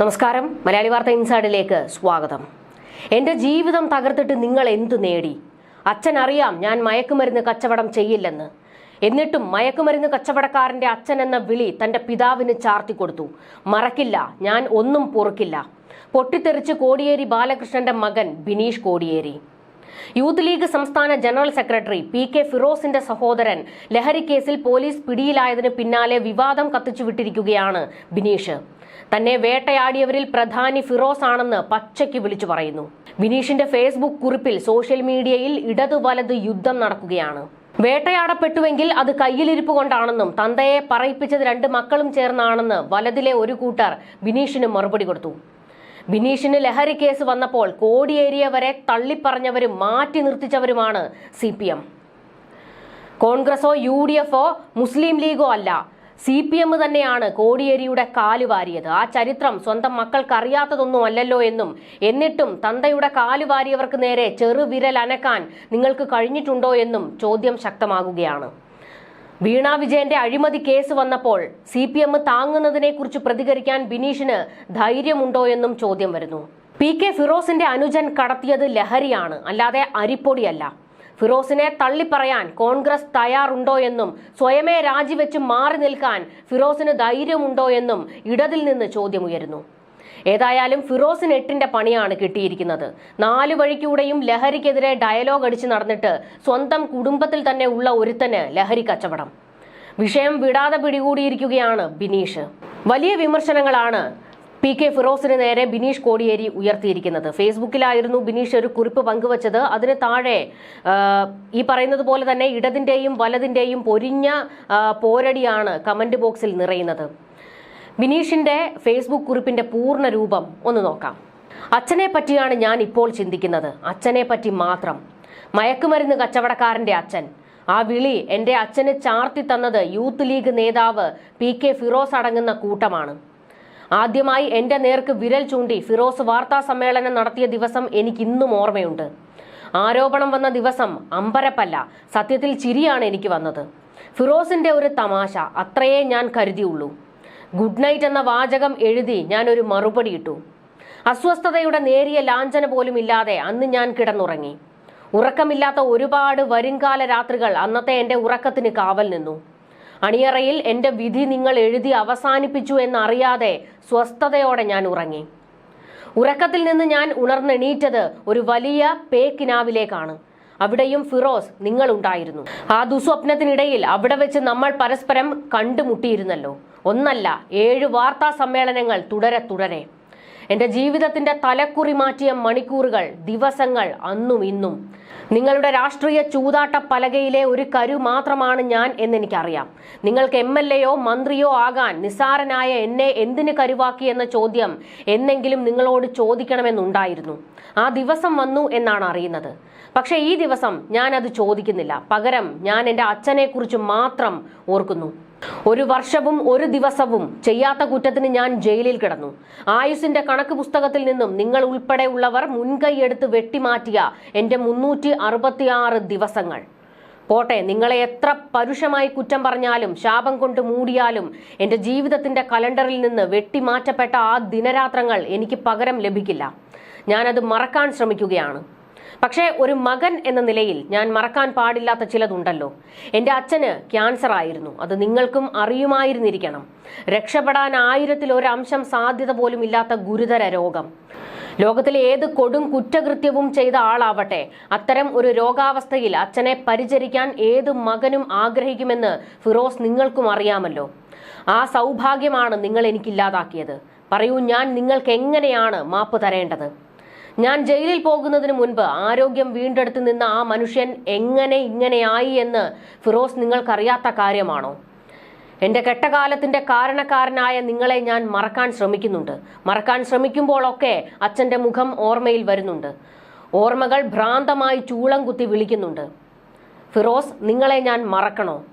നമസ്കാരം. മലയാളി വാർത്ത ഇൻസൈഡിലേക്ക് സ്വാഗതം. എന്റെ ജീവിതം തകർത്തിട്ട് നിങ്ങൾ എന്തു നേടി? അച്ഛൻ അറിയാം ഞാൻ മയക്കുമരുന്ന് കച്ചവടം ചെയ്യില്ലെന്ന്. എന്നിട്ടും മയക്കുമരുന്ന് കച്ചവടക്കാരന്റെ അച്ഛൻ എന്ന വിളി തന്റെ പിതാവിന് ചാർത്തി കൊടുത്തു. മറക്കില്ല ഞാൻ ഒന്നും പൊറുക്കില്ല. പൊട്ടിത്തെറിച്ച് കോടിയേരി ബാലകൃഷ്ണന്റെ മകൻ ബിനീഷ് കോടിയേരി. യൂത്ത് ലീഗ് സംസ്ഥാന ജനറൽ സെക്രട്ടറി പി കെ ഫിറോസിന്റെ സഹോദരൻ ലഹരി കേസിൽ പോലീസ് പിടിയിലായതിന് പിന്നാലെ വിവാദം കത്തിച്ചുവിട്ടിരിക്കുകയാണ് ബിനീഷ്. തന്നെ വേട്ടയാടിയവരിൽ പ്രധാനി ഫിറോസ് ആണെന്ന് പച്ചയ്ക്ക് വിളിച്ചു പറയുന്നു. വിനീഷിന്റെ ഫേസ്ബുക്ക് കുറിപ്പിൽ സോഷ്യൽ മീഡിയയിൽ ഇടതു വലത് യുദ്ധം നടക്കുകയാണ്. വേട്ടയാടപ്പെട്ടുവെങ്കിൽ അത് കയ്യിലിരിപ്പ് കൊണ്ടാണെന്നും തന്തയെ പറയിപ്പിച്ചത് രണ്ട് മക്കളും ചേർന്നാണെന്ന് വലതിലെ ഒരു കൂട്ടർ ബിനീഷിന് മറുപടി കൊടുത്തു. ബിനീഷിന് ലഹരി കേസ് വന്നപ്പോൾ കോടിയേരിയ വരെ തള്ളിപ്പറഞ്ഞവരും മാറ്റി നിർത്തിച്ചവരുമാണ് സി കോൺഗ്രസോ യു മുസ്ലിം ലീഗോ അല്ല. സി പി എം തന്നെയാണ് കോടിയേരിയുടെ കാലുവാരിയത് ആ ചരിത്രം സ്വന്തം മക്കൾക്ക് അറിയാത്തതൊന്നും അല്ലല്ലോ എന്നും എന്നിട്ടും തന്തയുടെ കാലുവാരിയവർക്ക് നേരെ ചെറുവിരൽ അനക്കാൻ നിങ്ങൾക്ക് കഴിഞ്ഞിട്ടുണ്ടോ എന്നും ചോദ്യം ശക്തമാകുകയാണ്. വീണാ വിജയന്റെ അഴിമതി കേസ് വന്നപ്പോൾ സി പി എം താങ്ങുന്നതിനെ കുറിച്ച് പ്രതികരിക്കാൻ ബിനീഷിന് ധൈര്യമുണ്ടോ എന്നും ചോദ്യം വരുന്നു. പി കെ ഫിറോസിന്റെ അനുജൻ കടത്തിയത് ലഹരിയാണ് അല്ലാതെ അരിപ്പൊടിയല്ല. ഫിറോസിനെ തള്ളിപ്പറയാൻ കോൺഗ്രസ് തയ്യാറുണ്ടോ എന്നും സ്വയമേ രാജിവെച്ച് മാറി നിൽക്കാൻ ഫിറോസിന് ധൈര്യമുണ്ടോ എന്നും ഇടതിൽ നിന്ന് ചോദ്യമുയരുന്നു. ഏതായാലും ഫിറോസിന് എട്ടിന്റെ പണിയാണ് കിട്ടിയിരിക്കുന്നത്. നാലു വഴിക്കൂടെയും ലഹരിക്കെതിരെ ഡയലോഗ് അടിച്ച് നടന്നിട്ട് സ്വന്തം കുടുംബത്തിൽ തന്നെ ഉള്ള ഒരുത്തന് ലഹരി കച്ചവടം. വിഷയം വിടാതെ പിടികൂടിയിരിക്കുകയാണ് ബിനീഷ്. വലിയ വിമർശനങ്ങളാണ് പി കെ ഫിറോസിന് നേരെ ബിനീഷ് കോടിയേരി ഉയർത്തിയിരിക്കുന്നത്. ഫേസ്ബുക്കിലായിരുന്നു ബിനീഷ് ഒരു കുറിപ്പ് പങ്കുവച്ചത്. അതിന് താഴെ ഈ പറയുന്നത് പോലെ തന്നെ ഇടതിന്റെയും വലതിന്റെയും പൊരിഞ്ഞ പോരടിയാണ് കമന്റ് ബോക്സിൽ നിറയുന്നത്. ബിനീഷിന്റെ ഫേസ്ബുക്ക് കുറിപ്പിന്റെ പൂർണ രൂപം ഒന്ന് നോക്കാം. അച്ഛനെ പറ്റിയാണ് ഞാൻ ഇപ്പോൾ ചിന്തിക്കുന്നത്. അച്ഛനെ പറ്റി മാത്രം. മയക്കുമരുന്ന് കച്ചവടക്കാരന്റെ അച്ഛൻ. ആ വിളി എന്റെ അച്ഛന് ചാർത്തി തന്നത് യൂത്ത് ലീഗ് നേതാവ് പി കെ ഫിറോസ് അടങ്ങുന്ന കൂട്ടമാണ്. ആദ്യമായി എന്റെ നേർക്ക് വിരൽ ചൂണ്ടി ഫിറോസ് വാർത്താ സമ്മേളനം നടത്തിയ ദിവസം എനിക്ക് ഇന്നും ഓർമ്മയുണ്ട്. ആരോപണം വന്ന ദിവസം അമ്പരപ്പല്ല സത്യത്തിൽ ചിരിയാണ് എനിക്ക് വന്നത്. ഫിറോസിന്റെ ഒരു തമാശ അത്രയേ ഞാൻ കരുതിയുള്ളൂ. ഗുഡ് നൈറ്റ് എന്ന വാചകം എഴുതി ഞാൻ ഒരു മറുപടി ഇട്ടു. അസ്വസ്ഥതയുടെ നേരിയ ലാഞ്ചന പോലും ഇല്ലാതെ അന്ന് ഞാൻ കിടന്നുറങ്ങി. ഉറക്കമില്ലാത്ത ഒരുപാട് വരുംകാല രാത്രികൾ അന്നത്തെ എന്റെ ഉറക്കത്തിന് കാവൽ നിന്നു. അണിയറയിൽ എന്റെ വിധി നിങ്ങൾ എഴുതി അവസാനിപ്പിച്ചു എന്നറിയാതെ സ്വസ്ഥതയോടെ ഞാൻ ഉറങ്ങി. ഉറക്കത്തിൽ നിന്ന് ഞാൻ ഉണർന്നെണീറ്റത് ഒരു വലിയ പേക്കിനാവിലേക്കാണ്. അവിടെയും ഫിറോസ് നിങ്ങൾ ഉണ്ടായിരുന്നു. ആ ദുസ്വപ്നത്തിനിടയിൽ അവിടെ വെച്ച് നമ്മൾ പരസ്പരം കണ്ടുമുട്ടിയിരുന്നല്ലോ. ഒന്നല്ല ഏഴ് വാർത്താ സമ്മേളനങ്ങൾ തുടരെ തുടരെ. എന്റെ ജീവിതത്തിന്റെ തലക്കുറി മാറ്റിയ മണിക്കൂറുകൾ ദിവസങ്ങൾ അന്നും ഇന്നും. നിങ്ങളുടെ രാഷ്ട്രീയ ചൂതാട്ട പലകയിലെ ഒരു കരു മാത്രമാണ് ഞാൻ എന്നെനിക്കറിയാം. നിങ്ങൾക്ക് എം എൽ എയോ മന്ത്രിയോ ആകാൻ നിസ്സാരനായ എന്നെ എന്തിന് കരുവാക്കി എന്ന ചോദ്യം എന്നെങ്കിലും നിങ്ങളോട് ചോദിക്കണമെന്നുണ്ടായിരുന്നു. ആ ദിവസം വന്നു എന്നാണ് അറിയുന്നത്. പക്ഷേ ഈ ദിവസം ഞാൻ അത് ചോദിക്കുന്നില്ല. പകരം ഞാൻ എന്റെ അച്ഛനെക്കുറിച്ച് മാത്രം ഓർക്കുന്നു. ഒരു വർഷവും ഒരു ദിവസവും ചെയ്യാത്ത കുറ്റത്തിന് ഞാൻ ജയിലിൽ കിടന്നു. ആയുസിന്റെ കണക്ക് പുസ്തകത്തിൽ നിന്നും നിങ്ങൾ ഉൾപ്പെടെ ഉള്ളവർ മുൻകൈയെടുത്ത് വെട്ടിമാറ്റിയ എന്റെ മുന്നൂറ്റി അറുപത്തിയാറ് ദിവസങ്ങൾ. പോട്ടെ നിങ്ങളെ എത്ര പരുഷമായി കുറ്റം പറഞ്ഞാലും ശാപം കൊണ്ട് മൂടിയാലും എന്റെ ജീവിതത്തിന്റെ കലണ്ടറിൽ നിന്ന് വെട്ടിമാറ്റപ്പെട്ട ആ ദിനരാത്രങ്ങൾ എനിക്ക് പകരം ലഭിക്കില്ല. ഞാനത് മറക്കാൻ ശ്രമിക്കുകയാണ്. പക്ഷേ ഒരു മകൻ എന്ന നിലയിൽ ഞാൻ മറക്കാൻ പാടില്ലാത്ത ചിലതുണ്ടല്ലോ. എന്റെ അച്ഛന് ക്യാൻസർ ആയിരുന്നു. അത് നിങ്ങൾക്കും അറിയുമായിരുന്നിരിക്കണം. രക്ഷപ്പെടാൻ ആയിരത്തിൽ ഒരു അംശം സാധ്യത പോലും ഇല്ലാത്ത ഗുരുതര രോഗം. ലോകത്തിലെ ഏത് കൊടും കുറ്റകൃത്യവും ചെയ്ത ആളാവട്ടെ അത്തരം ഒരു രോഗാവസ്ഥയിൽ അച്ഛനെ പരിചരിക്കാൻ ഏത് മകനും ആഗ്രഹിക്കുമെന്ന് ഫിറോസ് നിങ്ങൾക്കും അറിയാമല്ലോ. ആ സൗഭാഗ്യമാണ് നിങ്ങൾ എനിക്കില്ലാതാക്കിയത്. പറയൂ ഞാൻ നിങ്ങൾക്ക് എങ്ങനെയാണ് മാപ്പ് തരേണ്ടത്? ഞാൻ ജയിലിൽ പോകുന്നതിന് മുൻപ് ആരോഗ്യം വീണ്ടെടുത്ത് നിന്ന ആ മനുഷ്യൻ എങ്ങനെ ഇങ്ങനെയായി എന്ന് ഫിറോസ് നിങ്ങൾക്കറിയാത്ത കാര്യമാണോ? എന്റെ കെട്ടകാലത്തിന്റെ കാരണക്കാരനായ നിങ്ങളെ ഞാൻ മറക്കാൻ ശ്രമിക്കുന്നുണ്ട്. മറക്കാൻ ശ്രമിക്കുമ്പോഴൊക്കെ അച്ഛന്റെ മുഖം ഓർമ്മയിൽ വരുന്നുണ്ട്. ഓർമ്മകൾ ഭ്രാന്തമായി ചൂളം കുത്തി വിളിക്കുന്നുണ്ട്. ഫിറോസ് നിങ്ങളെ ഞാൻ മറക്കണോ?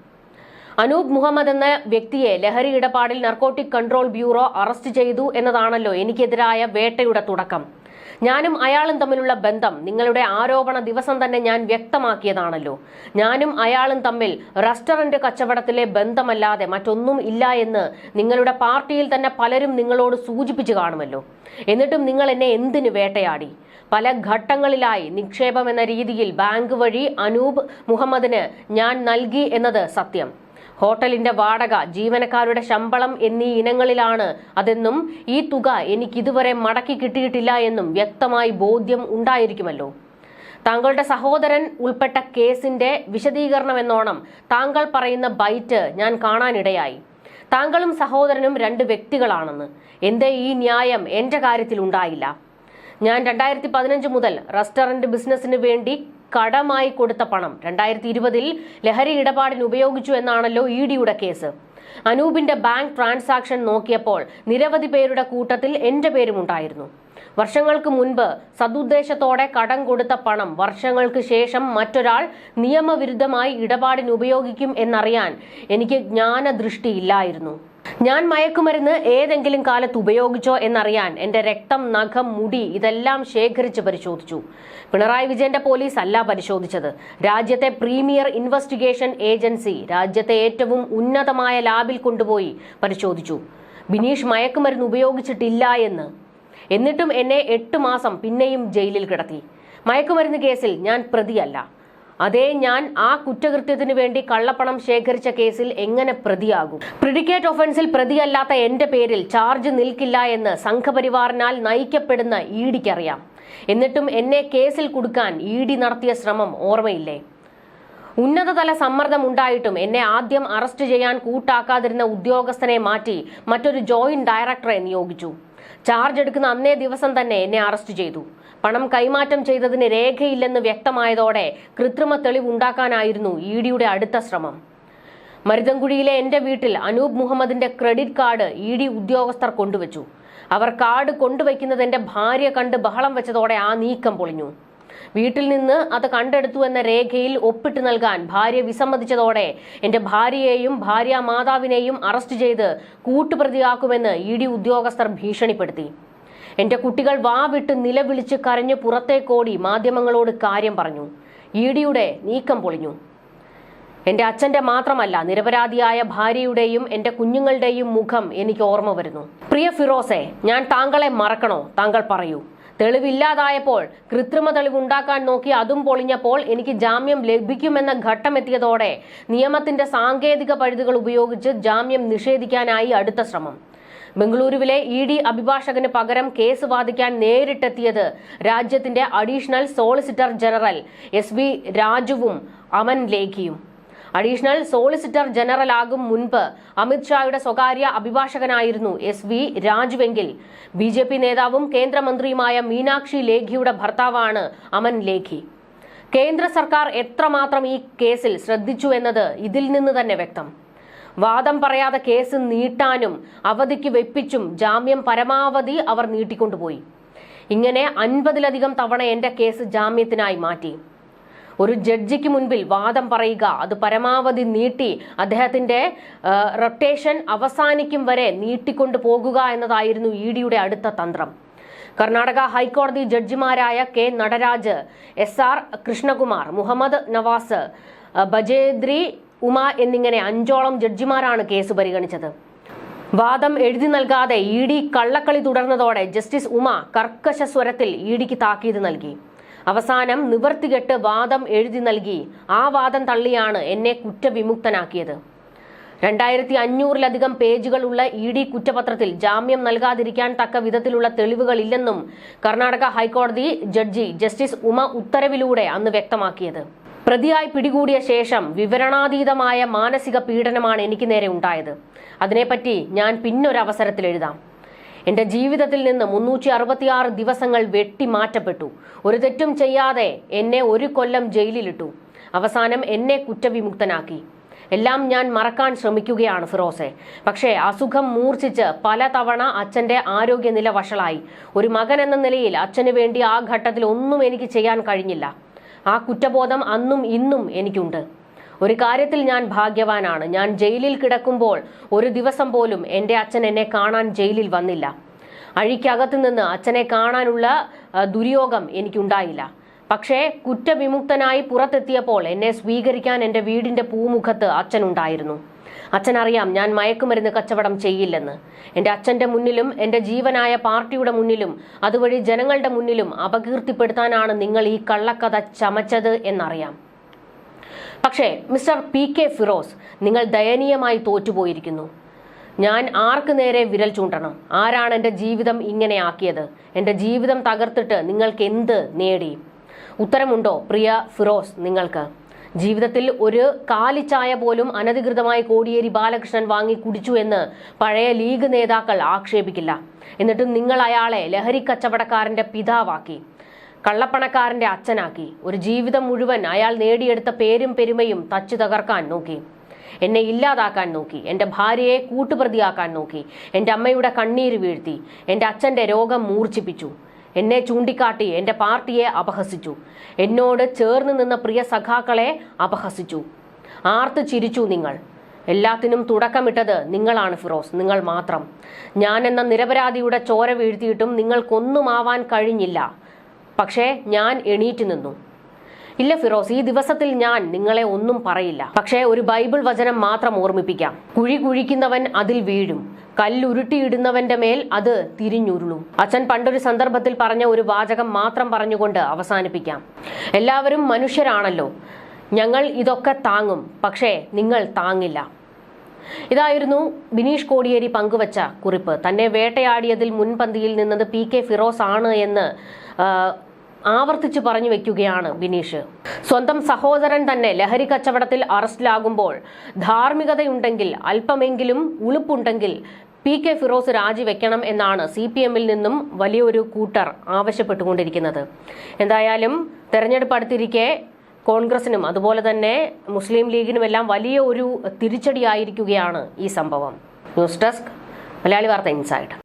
അനൂപ് മുഹമ്മദ് എന്ന വ്യക്തിയെ ലഹരി ഇടപാടിൽ നർക്കോട്ടിക് കൺട്രോൾ ബ്യൂറോ അറസ്റ്റ് ചെയ്തു എന്നതാണല്ലോ എനിക്കെതിരായ വേട്ടയുടെ തുടക്കം. ഞാനും അയാളും തമ്മിലുള്ള ബന്ധം നിങ്ങളുടെ ആരോപണ ദിവസം തന്നെ ഞാൻ വ്യക്തമാക്കിയതാണല്ലോ. ഞാനും അയാളും തമ്മിൽ റെസ്റ്റോറന്റ് കച്ചവടത്തിലെ ബന്ധമല്ലാതെ മറ്റൊന്നും ഇല്ല എന്ന് നിങ്ങളുടെ പാർട്ടിയിൽ തന്നെ പലരും നിങ്ങളോട് സൂചിപ്പിച്ചു കാണുമല്ലോ. എന്നിട്ടും നിങ്ങൾ എന്നെ എന്തിനു വേട്ടയാടി? പല ഘട്ടങ്ങളിലായി നിക്ഷേപം എന്ന രീതിയിൽ ബാങ്ക് വഴി അനൂപ് മുഹമ്മദിന് ഞാൻ നൽകി എന്നത് സത്യം. ഹോട്ടലിന്റെ വാടക ജീവനക്കാരുടെ ശമ്പളം എന്നീ ഇനങ്ങളിലാണ്. അതെന്നും ഈ തുക എനിക്കിതുവരെ മടക്കി കിട്ടിയിട്ടില്ല എന്നും വ്യക്തമായി ബോധ്യം ഉണ്ടായിരിക്കുമല്ലോ. താങ്കളുടെ സഹോദരൻ ഉൾപ്പെട്ട കേസിന്റെ വിശദീകരണം എന്നോണം താങ്കൾ പറയുന്ന ബൈറ്റ് ഞാൻ കാണാനിടയായി. താങ്കളും സഹോദരനും രണ്ട് വ്യക്തികളാണെന്ന്. എന്തേ ഈ ന്യായം എന്റെ കാര്യത്തിൽ ഉണ്ടായില്ല ഞാൻ രണ്ടായിരത്തി പതിനഞ്ച് മുതൽ റെസ്റ്റോറന്റ് ബിസിനസ്സിന് വേണ്ടി കടമായി കൊടുത്ത പണം രണ്ടായിരത്തി ഇരുപതിൽ ലഹരി ഇടപാടിന് ഉപയോഗിച്ചു എന്നാണല്ലോ ഇ ഡിയുടെ കേസ്. അനൂപിന്റെ ബാങ്ക് ട്രാൻസാക്ഷൻ നോക്കിയപ്പോൾ നിരവധി പേരുടെ കൂട്ടത്തിൽ എന്റെ പേരും ഉണ്ടായിരുന്നു. വർഷങ്ങൾക്ക് മുൻപ് സതുദ്ദേശത്തോടെ കടം കൊടുത്ത പണം വർഷങ്ങൾക്ക് ശേഷം മറ്റൊരാൾ നിയമവിരുദ്ധമായി ഇടപാടിന് ഉപയോഗിക്കും എന്നറിയാൻ എനിക്ക് ജ്ഞാനദൃഷ്ടിയില്ലായിരുന്നു ഞാൻ മയക്കുമരുന്ന് ഏതെങ്കിലും കാലത്ത് ഉപയോഗിച്ചോ എന്നറിയാൻ എന്റെ രക്തം നഖം മുടി ഇതെല്ലാം ശേഖരിച്ച് പരിശോധിച്ചു. പിണറായി വിജയന്റെ പോലീസ് അല്ല പരിശോധിച്ചത്. രാജ്യത്തെ പ്രീമിയർ ഇൻവെസ്റ്റിഗേഷൻ ഏജൻസി രാജ്യത്തെ ഏറ്റവും ഉന്നതമായ ലാബിൽ കൊണ്ടുപോയി പരിശോധിച്ചു. ബിനീഷ് മയക്കുമരുന്ന് ഉപയോഗിച്ചിട്ടില്ല എന്ന്. എന്നിട്ടും എന്നെ എട്ട് മാസം പിന്നെയും ജയിലിൽ കിടത്തി. മയക്കുമരുന്ന് കേസിൽ ഞാൻ പ്രതിയല്ല. അതേ ഞാൻ ആ കുറ്റകൃത്യത്തിന് വേണ്ടി കള്ളപ്പണം ശേഖരിച്ച കേസിൽ എങ്ങനെ പ്രതിയാകും? പ്രിഡിക്കേറ്റ് ഒഫൻസിൽ പ്രതിയല്ലാത്ത എന്റെ പേരിൽ ചാർജ് നിൽക്കില്ല എന്ന് സംഘപരിവാറിനാൽ നയിക്കപ്പെടുന്ന ഇഡിക്കറിയാം എന്നിട്ടും എന്നെ കേസിൽ കൊടുക്കാൻ ഇ ഡി നടത്തിയ ശ്രമം ഓർമ്മയില്ലേ? ഉന്നതതല സമ്മർദ്ദം ഉണ്ടായിട്ടും എന്നെ ആദ്യം അറസ്റ്റ് ചെയ്യാൻ കൂട്ടാക്കാതിരുന്ന ഉദ്യോഗസ്ഥനെ മാറ്റി മറ്റൊരു ജോയിന്റ് ഡയറക്ടറെ നിയോഗിച്ചു. ചാർജ് എടുക്കുന്ന അന്നേ ദിവസം തന്നെ എന്നെ അറസ്റ്റ് ചെയ്തു. പണം കൈമാറ്റം ചെയ്തതിന് രേഖയില്ലെന്ന് വ്യക്തമായതോടെ കൃത്രിമ തെളിവുണ്ടാക്കാനായിരുന്നു ഇ ഡിയുടെ അടുത്ത ശ്രമം. മരുതൻകുഴിയിലെ എന്റെ വീട്ടിൽ അനൂപ് മുഹമ്മദിന്റെ ക്രെഡിറ്റ് കാർഡ് ഇ ഡി ഉദ്യോഗസ്ഥർ കൊണ്ടുവച്ചു. അവർ കാർഡ് കൊണ്ടുവയ്ക്കുന്നത് എന്റെ ഭാര്യ കണ്ട് ബഹളം വെച്ചതോടെ ആ നീക്കം പൊളിഞ്ഞു. വീട്ടിൽ നിന്ന് അത് കണ്ടെടുത്തു എന്ന രേഖയിൽ ഒപ്പിട്ട് നൽകാൻ ഭാര്യ വിസമ്മതിച്ചതോടെ എന്റെ ഭാര്യയെയും ഭാര്യ മാതാവിനെയും അറസ്റ്റ് ചെയ്ത് കൂട്ടുപ്രതിയാക്കുമെന്ന് ഇ ഡി ഉദ്യോഗസ്ഥർ ഭീഷണിപ്പെടുത്തി. എന്റെ കുട്ടികൾ വാ വിട്ട് നിലവിളിച്ച് കരഞ്ഞ് പുറത്തേക്കോടി മാധ്യമങ്ങളോട് കാര്യം പറഞ്ഞു. ഇ ഡിയുടെ നീക്കം പൊളിഞ്ഞു. എന്റെ അച്ഛന്റെ മാത്രമല്ല നിരപരാധിയായ ഭാര്യയുടെയും എന്റെ കുഞ്ഞുങ്ങളുടെയും മുഖം എനിക്ക് ഓർമ്മ വരുന്നു. പ്രിയ ഫിറോസെ ഞാൻ താങ്കളെ മറക്കണോ? താങ്കൾ പറയൂ. തെളിവില്ലാതായപ്പോൾ കൃത്രിമ തെളിവുണ്ടാക്കാൻ നോക്കി അതും പൊളിഞ്ഞപ്പോൾ എനിക്ക് ജാമ്യം ലഭിക്കുമെന്ന ഘട്ടമെത്തിയതോടെ നിയമത്തിന്റെ സാങ്കേതിക പഴുതുകൾ ഉപയോഗിച്ച് ജാമ്യം നിഷേധിക്കാനായി അടുത്ത ശ്രമം. ബംഗളൂരുവിലെ ഇ ഡി അഭിഭാഷകന് പകരം കേസ് വാദിക്കാൻ നേരിട്ടെത്തിയത് രാജ്യത്തിന്റെ additional solicitor general S V രാജുവും അമൻ ലേഖിയും. അഡീഷണൽ സോളിസിറ്റർ ജനറൽ ആകും മുൻപ് അമിത്ഷായുടെ സ്വകാര്യ അഭിഭാഷകനായിരുന്നു എസ് വി രാജുവെങ്കിൽ. ബി ജെ പി നേതാവും കേന്ദ്രമന്ത്രിയുമായ മീനാക്ഷി ലേഖിയുടെ ഭർത്താവാണ് അമൻ ലേഖി. കേന്ദ്ര സർക്കാർ എത്രമാത്രം ഈ കേസിൽ ശ്രദ്ധിച്ചു എന്നത് ഇതിൽ നിന്ന് തന്നെ വ്യക്തം. വാദം പറയാതെ കേസ് നീട്ടാനും അവധിക്ക് വെപ്പിച്ചും ജാമ്യം പരമാവധി അവർ നീട്ടിക്കൊണ്ടുപോയി. ഇങ്ങനെ അൻപതിലധികം തവണ എന്റെ കേസ് ജാമ്യത്തിനായി മാറ്റി. ഒരു ജഡ്ജിക്ക് മുൻപിൽ വാദം പറയുക അത് പരമാവധി നീട്ടി അദ്ദേഹത്തിന്റെ റൊട്ടേഷൻ അവസാനിക്കും വരെ നീട്ടിക്കൊണ്ടു പോകുക എന്നതായിരുന്നു ഇ ഡിയുടെ അടുത്ത തന്ത്രം. കർണാടക ഹൈക്കോടതി ജഡ്ജിമാരായ K Nataraj S R Krishnakumar Muhammad Nawaz Bajedri Uma എന്നിങ്ങനെ അഞ്ചോളം ജഡ്ജിമാരാണ് കേസ് പരിഗണിച്ചത്. വാദം എഴുതി നൽകാതെ ഇ ഡി കള്ളക്കളി തുടർന്നതോടെ ജസ്റ്റിസ് ഉമ കർക്കശ സ്വരത്തിൽ ഇ ഡിക്ക് താക്കീത് നൽകി. അവസാനം നിവർത്തികെട്ട് വാദം എഴുതി നൽകി. ആ വാദം തള്ളിയാണ് എന്നെ കുറ്റവിമുക്തനാക്കിയത്. രണ്ടായിരത്തി അഞ്ഞൂറിലധികം പേജുകളുള്ള ഇ ഡി കുറ്റപത്രത്തിൽ ജാമ്യം നൽകാതിരിക്കാൻ തക്ക വിധത്തിലുള്ള തെളിവുകളില്ലെന്നും കർണാടക ഹൈക്കോടതി ജഡ്ജി ജസ്റ്റിസ് ഉമ ഉത്തരവിലൂടെ അന്ന് വ്യക്തമാക്കിയത്. പ്രതിയായി പിടികൂടിയ ശേഷം വിവരണാതീതമായ മാനസിക പീഡനമാണ് എനിക്ക് നേരെ ഉണ്ടായത്. അതിനെപ്പറ്റി ഞാൻ പിന്നൊരവസരത്തിൽ എഴുതാം. എന്റെ ജീവിതത്തിൽ നിന്ന് മുന്നൂറ്റി അറുപത്തിയാറ് ദിവസങ്ങൾ വെട്ടിമാറ്റപ്പെട്ടു ഒരു തെറ്റും ചെയ്യാതെ എന്നെ ഒരു കൊല്ലം ജയിലിലിട്ടു. അവസാനം എന്നെ കുറ്റവിമുക്തനാക്കി. എല്ലാം ഞാൻ മറക്കാൻ ശ്രമിക്കുകയാണ് ഫിറോസെ. പക്ഷേ അസുഖം മൂർച്ഛിച്ച് പല തവണ അച്ഛന്റെ ആരോഗ്യനില വഷളായി. ഒരു മകൻ എന്ന നിലയിൽ അച്ഛന് വേണ്ടി ആ ഘട്ടത്തിൽ ഒന്നും എനിക്ക് ചെയ്യാൻ കഴിഞ്ഞില്ല. ആ കുറ്റബോധം അന്നും ഇന്നും എനിക്കുണ്ട്. ഒരു കാര്യത്തിൽ ഞാൻ ഭാഗ്യവാനാണ്. ഞാൻ ജയിലിൽ കിടക്കുമ്പോൾ ഒരു ദിവസം പോലും എന്റെ അച്ഛൻ എന്നെ കാണാൻ ജയിലിൽ വന്നില്ല. അഴിക്കകത്ത് നിന്ന് അച്ഛനെ കാണാനുള്ള ദുര്യോഗം എനിക്കുണ്ടായില്ല. പക്ഷേ കുറ്റവിമുക്തനായി പുറത്തെത്തിയപ്പോൾ എന്നെ സ്വീകരിക്കാൻ എന്റെ വീടിന്റെ പൂമുഖത്ത് അച്ഛനുണ്ടായിരുന്നു അച്ഛൻ അറിയാം ഞാൻ മയക്കുമരുന്ന് കച്ചവടം ചെയ്യില്ലെന്ന്. എന്റെ അച്ഛന്റെ മുന്നിലും എന്റെ ജീവനായ പാർട്ടിയുടെ മുന്നിലും അതുവഴി ജനങ്ങളുടെ മുന്നിലും അപകീർത്തിപ്പെടുത്താനാണ് നിങ്ങൾ ഈ കള്ളക്കഥ ചമച്ചത് എന്നറിയാം. പക്ഷേ മിസ്റ്റർ പി കെ ഫിറോസ് നിങ്ങൾ ദയനീയമായി തോറ്റുപോയിരിക്കുന്നു. ഞാൻ ആർക്ക് നേരെ വിരൽ ചൂണ്ടണം? ആരാണ് എന്റെ ജീവിതം ഇങ്ങനെ ആക്കിയത്? എന്റെ ജീവിതം തകർത്തിട്ട് നിങ്ങൾക്ക് എന്ത് നേടി? ഉത്തരമുണ്ടോ പ്രിയ ഫിറോസ് നിങ്ങൾക്ക്? ജീവിതത്തിൽ ഒരു കാലിച്ചായ പോലും അനധികൃതമായി കോടിയേരി ബാലകൃഷ്ണൻ വാങ്ങി കുടിച്ചു എന്ന് പഴയ ലീഗ് നേതാക്കൾ ആക്ഷേപിക്കില്ല. എന്നിട്ടും നിങ്ങൾ അയാളെ ലഹരി കച്ചവടക്കാരന്റെ പിതാവാക്കി കള്ളപ്പണക്കാരന്റെ അച്ഛനാക്കി ഒരു ജീവിതം മുഴുവൻ അയാൾ നേടിയെടുത്ത പേരും പെരുമയും തച്ചു തകർക്കാൻ നോക്കി എന്നെ ഇല്ലാതാക്കാൻ നോക്കി എന്റെ ഭാര്യയെ കൂട്ടുപ്രതിയാക്കാൻ നോക്കി എന്റെ അമ്മയുടെ കണ്ണീര് വീഴ്ത്തി എന്റെ അച്ഛന്റെ രോഗം മൂർച്ഛിപ്പിച്ചു. എന്നെ ചൂണ്ടിക്കാട്ടി എന്റെ പാർട്ടിയെ അപഹസിച്ചു. എന്നോട് ചേർന്ന് നിന്ന പ്രിയ സഖാക്കളെ അപഹസിച്ചു. ആർത്ത് ചിരിച്ചു നിങ്ങൾ. എല്ലാത്തിനും തുടക്കമിട്ടത് നിങ്ങളാണ് ഫിറോസ് നിങ്ങൾ മാത്രം. ഞാൻ എന്ന നിരപരാധിയുടെ ചോര വീഴ്ത്തിയിട്ടും നിങ്ങൾക്കൊന്നുമാവാൻ കഴിഞ്ഞില്ല. പക്ഷേ ഞാൻ എണീറ്റ് നിന്നു. ഇല്ല ഫിറോസ് ഈ ദിവസത്തിൽ ഞാൻ നിങ്ങളെ ഒന്നും പറയില്ല. പക്ഷേ ഒരു ബൈബിൾ വചനം മാത്രം ഓർമ്മിപ്പിക്കാം. കുഴി കുഴിക്കുന്നവൻ അതിൽ വീഴും. കല്ലുരുട്ടിയിടുന്നവന്റെ മേൽ അത് തിരിഞ്ഞുരുളും. അച്ഛൻ പണ്ടൊരു സന്ദർഭത്തിൽ പറഞ്ഞ ഒരു വാചകം മാത്രം പറഞ്ഞുകൊണ്ട് അവസാനിപ്പിക്കാം. എല്ലാവരും മനുഷ്യരാണല്ലോ. ഞങ്ങൾ ഇതൊക്കെ താങ്ങും. പക്ഷേ നിങ്ങൾ താങ്ങില്ല. ഇതായിരുന്നു ബിനീഷ് കോടിയേരി പങ്കുവച്ച കുറിപ്പ്. തന്നെ വേട്ടയാടിയതിൽ മുൻപന്തിയിൽ നിന്നത് പി കെ ഫിറോസ് ആണ് എന്ന് ആവർത്തിച്ചു പറഞ്ഞു വെക്കുകയാണ് ബിനീഷ്. സ്വന്തം സഹോദരൻ തന്നെ ലഹരി കച്ചവടത്തിൽ അറസ്റ്റിലാകുമ്പോൾ ധാർമ്മികതയുണ്ടെങ്കിൽ അല്പമെങ്കിലും ഉളുപ്പുണ്ടെങ്കിൽ പി കെ ഫിറോസ് രാജിവെക്കണം എന്നാണ് സി പി എമ്മിൽ നിന്നും വലിയൊരു കൂട്ടർ ആവശ്യപ്പെട്ടുകൊണ്ടിരിക്കുന്നത്. എന്തായാലും തെരഞ്ഞെടുപ്പ് അടുത്തിരിക്കെ കോൺഗ്രസിനും അതുപോലെ തന്നെ മുസ്ലിം ലീഗിനുമെല്ലാം വലിയ ഒരു തിരിച്ചടിയായിരിക്കുകയാണ് ഈ സംഭവം. ന്യൂസ് ഡെസ്ക് മലയാളി വാർത്ത ഇൻസൈഡ്.